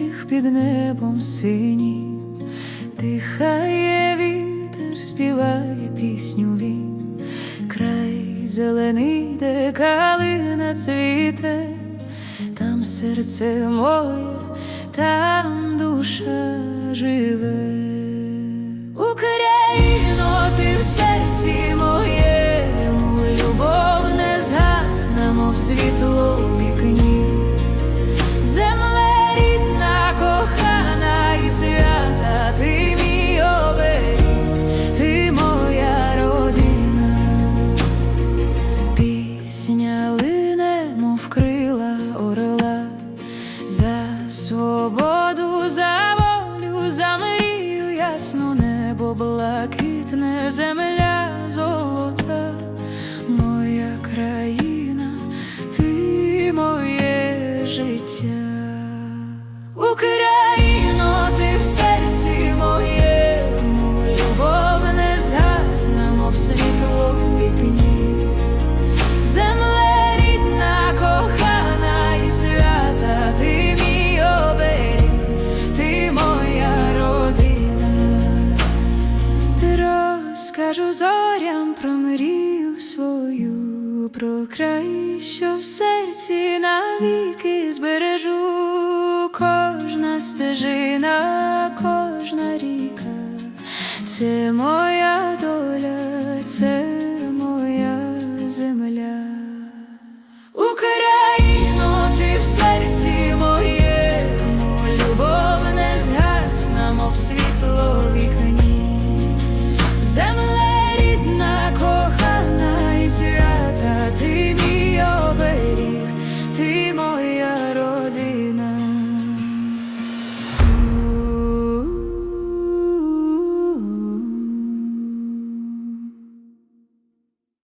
далеких під небом синім, дихає вітер, співає пісню він, край зелений, де калина цвіте, там серце моє, там душа живе. Україно, ти в серці моєму, любов не згасна, мов світло орла, за свободу, за волю, за мрію ясно небо блакитне, земля золота, моя Розкажу зорям про мрію свою, про край, що в серці навіки збережу. Кожна стежина, кожна ріка, це моя доля, це моя земля.